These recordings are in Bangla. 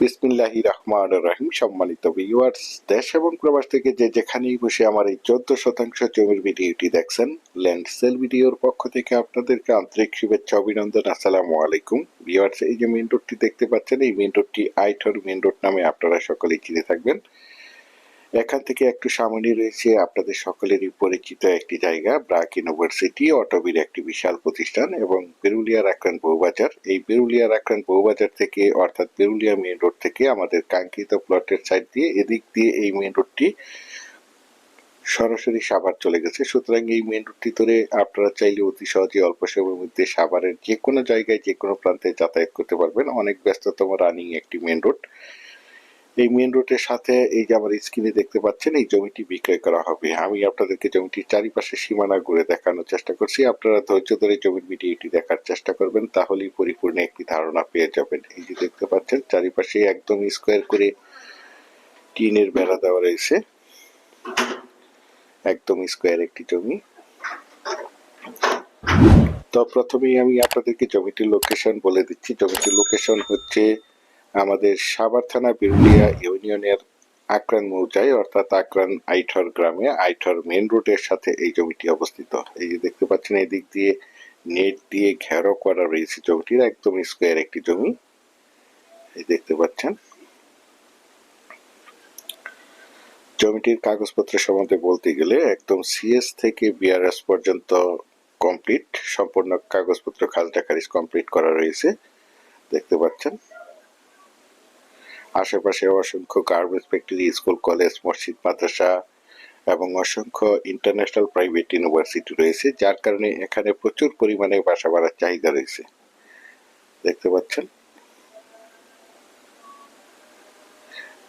বিসমিল্লাহি রহমান রহিম, সম্মানিত ভিউয়ার্স দেশ এবং প্রবাস থেকে যে যেখানেই বসে আমার এই চোদ্দ শতাংশ জমির ভিডিওটি দেখছেন ল্যান্ড সেল ভিডিওর পক্ষ থেকে আপনাদেরকে আন্তরিক শুভেচ্ছা, অভিনন্দন, আসসালামু আলাইকুম। ভিউয়ার্স এই যে মেন রোডটি দেখতে পাচ্ছেন, এই মেন রোডটি আইটর মেন রোড নামে আপনারা সকলেই চিনে থাকবেন। এখান থেকে একটু সামনে রয়েছে আপনাদের সকলেরই পরিচিত একটি জায়গা, ব্রাক ইউনিভার্সিটি, অটোবির একটি বিশাল প্রতিষ্ঠান এবং বেরুলিয়ার আক্রান্ত বউবাজার এই বেরুলিয়ার আক্রান্ত বউবাজার থেকে, অর্থাৎ বেরুলিয়া মেন রোড থেকে আমাদের কাঙ্ক্ষিত প্লটের সাইড দিয়ে, এদিক দিয়ে এই মেন রোডটি সরাসরি সাভার চলে গেছে। সুতরাং এই মেন রোডটি ধরে আপনারা চাইলে অতি সহজে অল্প সময়ের মধ্যে সাভারের যে কোনো জায়গায় যে কোনো প্রান্তে যাতায়াত করতে পারবেন। অনেক ব্যস্ততম রানিং একটি মেন রোড। এই মেন রোডের সাথে এই যে আমার স্ক্রিনে দেখতে পাচ্ছেন, এই জমিটি বিক্রয় করা হবে। আমি আপনাদেরকে জমিটির চারিপাশে সীমানা ঘুরে দেখানোর চেষ্টা করছি। আপনারা ধৈর্য ধরে জমির ভিডিওটি দেখার চেষ্টা করবেন, তাহলেই পরিপূর্ণ একটি ধারণা পেয়ে যাবেন। এই যে দেখতে পাচ্ছেন, চারিপাশে একদম স্কোয়ার করে টিনের বেড়া দেওয়া রয়েছে। একদম স্কোয়ার একটি জমি। তো প্রথমেই আমি আপনাদেরকে জমিটির লোকেশন বলে দিচ্ছি। জমিটির লোকেশন হচ্ছে আমাদের সাভার থানা বিরুলিয়া ইউনিয়নের আকরান মৌজায় অর্থাৎ আকরান আইঠর গ্রামে, আইঠর মেন রোডের সাথে এই জমিটি অবস্থিত। এই যে দেখতে পাচ্ছেন, এই দিক দিয়ে নেট দিয়ে ঘেরো করা রয়েছে জমিটির, একদম স্কোয়ার একটি জমি। এই দেখতে পাচ্ছেন। জমিটির কাগজপত্র সম্বন্ধে বলতে গেলে একদম সিএস থেকে বিআরএস পর্যন্ত কমপ্লিট সম্পূর্ণ কাগজপত্র খাজনা খারিজ কমপ্লিট করা রয়েছে। দেখতে পাচ্ছেন। আশেপাশে অসংখ্য গার্মেন্টস ফ্যাক্টরি, স্কুল, কলেজ, মসজিদ, মাদ্রাসা এবং অসংখ্য ইন্টারন্যাশনাল প্রাইভেট ইউনিভার্সিটি রয়েছে, যার কারণে এখানে প্রচুর পরিমাণে বাসা বাড়ার চাহিদা রয়েছে। দেখতে পাচ্ছেন?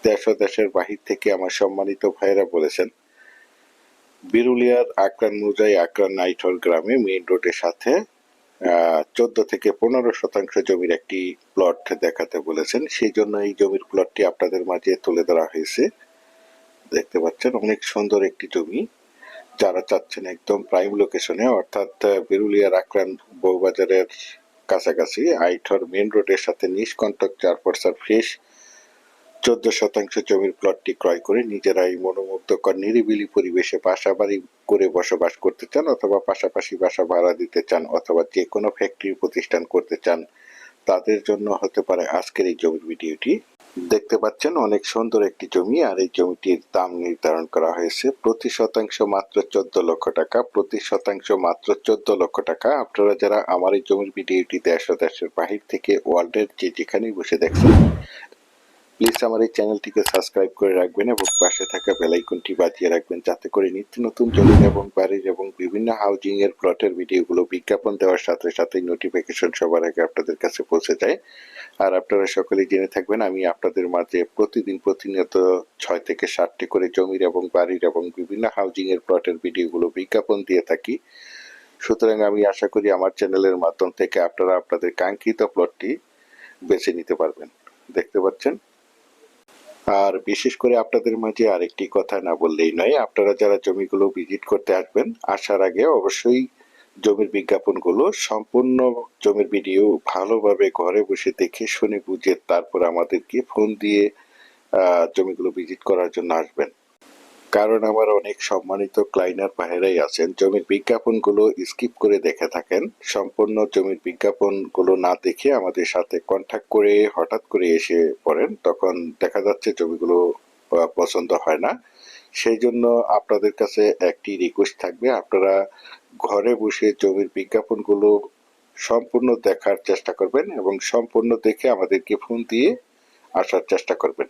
দেশ ও দেশের বাহির থেকে আমার সম্মানিত ভাইয়েরা বলেছেন, বিরুলিয়ার আকরান মুজাই আকরান নাইঠর গ্রামে মেইন রোডের সাথে চোদ্দ থেকে পনেরো শতাংশ জমির একটি প্লট দেখাতে বলেছেন। সেই জন্য এই জমির প্লটটি আপনাদের মাঝে তুলে ধরা হয়েছে। দেখতে পাচ্ছেন, অনেক সুন্দর একটি জমি। যারা চাচ্ছেন একদম প্রাইম লোকেশনে অর্থাৎ বিরুলিয়ার আক্রান বউবাজারের কাছাকাছি, আইঠর মেন রোডের সাথে নিষ্কণ্টক চার পর্সার ফ্রেশ চোদ্দ শতাংশ জমির প্লটটি ক্রয় করে নিজেরাই মনোমুগ্ধকর, নিরিবিলি পরিবেশে বাসা বাড়ি করে বসবাস করতে চান অথবা পাশাপাশি বাসা ভাড়া দিতে চান অথবা যে কোনো ফ্যাক্টরি প্রতিষ্ঠান করতে চান, তাদের জন্য হতে পারে আজকের এই জমির ভিডিওটি। দেখতে পাচ্ছেন অনেক সুন্দর একটি জমি আর এই জমিটির দাম নির্ধারণ করা হয়েছে প্রতি শতাংশ মাত্র চোদ্দ লক্ষ টাকা, প্রতি শতাংশ মাত্র চোদ্দ লক্ষ টাকা। আপনারা যারা আমার এই জমির ভিডিওটি দেশ দেশের বাহির থেকে ওয়ার্ল্ডের যে যেখানেই বসে দেখছেন প্লিজ আমার এই চ্যানেলটিকে সাবস্ক্রাইব করে রাখবেন এবং পাশে থাকা বেলাইকনটি বাজিয়ে রাখবেন যাতে করে নিত্য নতুন জমি এবং বাড়ির এবং বিভিন্ন হাউজিং এর প্লটের ভিডিওগুলো বিজ্ঞাপন দেওয়ার সাথে সাথে নোটিফিকেশন সবার আগে আপনাদের কাছে পৌঁছে যায়। আর আপনারা সকলেই জেনে থাকবেন, আমি আপনাদের মাঝে প্রতিদিন প্রতিনিয়ত ছয় থেকে সাতটি করে জমির এবং বাড়ির এবং বিভিন্ন হাউজিং এর প্লটের ভিডিওগুলো বিজ্ঞাপন দিয়ে থাকি। সুতরাং আমি আশা করি আমার চ্যানেলের মাধ্যম থেকে আপনারা আপনাদের কাঙ্ক্ষিত প্লটটি বেছে নিতে পারবেন। দেখতে পাচ্ছেন? আর বিশেষ করে আপনাদের মাঝে আরেকটি কথা না বললেই নয়, আপনারা যারা জমিগুলো ভিজিট করতে আসবেন, আসার আগে অবশ্যই জমির বিজ্ঞাপনগুলো সম্পূর্ণ জমির ভিডিও ভালোভাবে ঘরে বসে দেখে শুনে বুঝে তারপর আমাদেরকে ফোন দিয়ে জমিগুলো ভিজিট করার জন্য আসবেন। কারণ আমার অনেক সম্মানিত ক্লাইনার ভাইরাই আছেন। জমির বিজ্ঞাপনগুলো স্কিপ করে দেখে থাকেন। সম্পূর্ণ জমির বিজ্ঞাপনগুলো না দেখে আমাদের সাথে কন্ট্যাক্ট করে হঠাৎ করে এসে পড়েন। তখন দেখা যাচ্ছে জমিগুলো পছন্দ হয় না। সেই জন্য আপনাদের কাছে একটি রিকোয়েস্ট থাকবে। আপনারা ঘরে বসে জমির বিজ্ঞাপনগুলো সম্পূর্ণ দেখার চেষ্টা করবেন এবং সম্পূর্ণ দেখে আমাদেরকে ফোন দিয়ে আসার চেষ্টা করবেন।